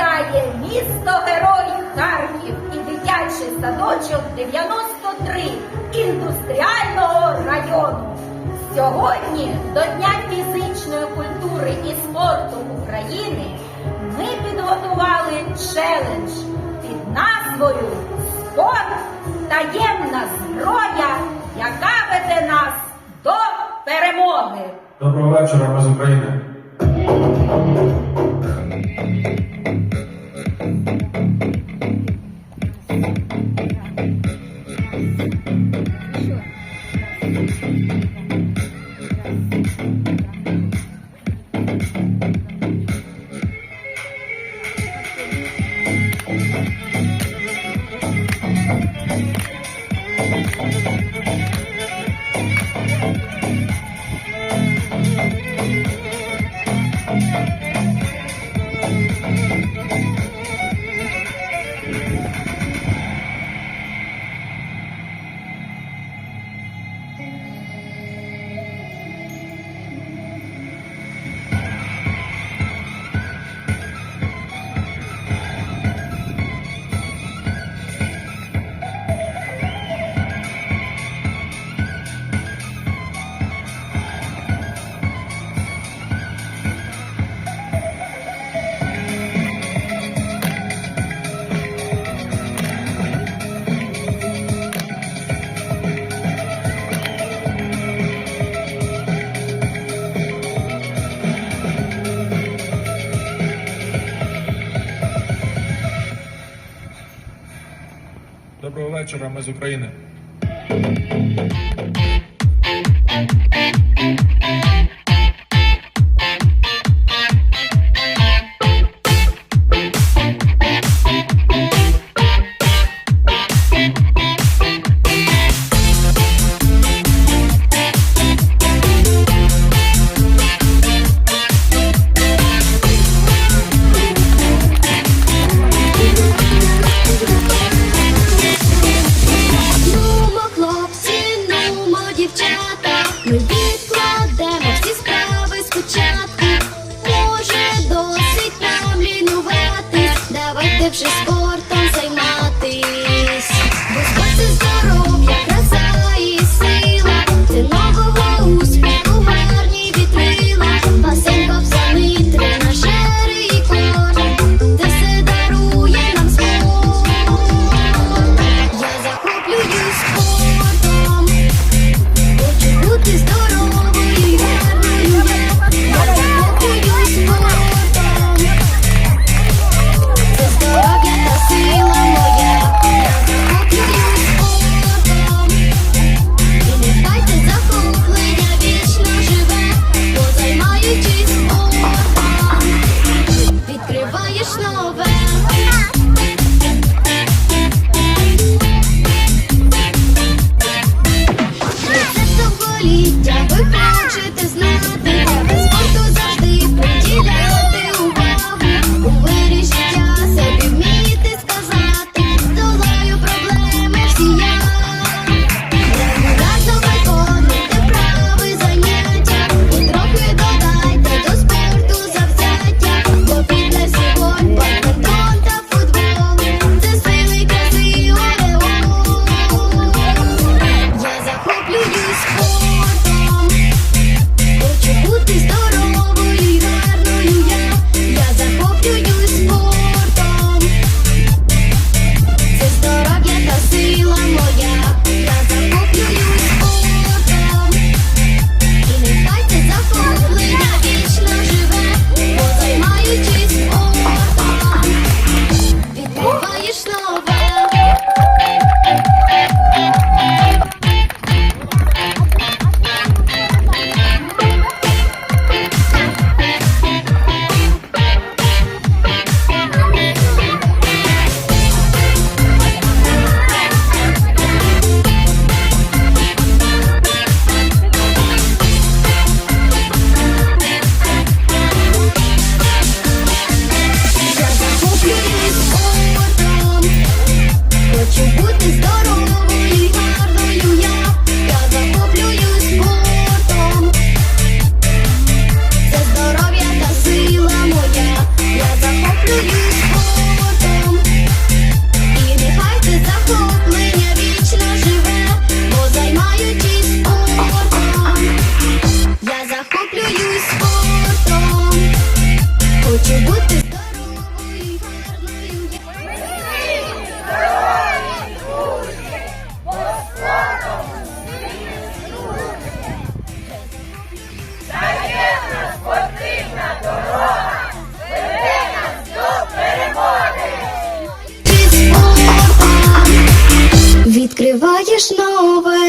вітає місто героїв Харків і дитячий садочок 93 індустріального району. Сьогодні до Дня фізичної культури і спорту України ми підготували челендж під назвою Спорт таємна зброя, яка веде нас до перемоги. Доброго вечора, ми з України. Вечора, з України. with you. Krishna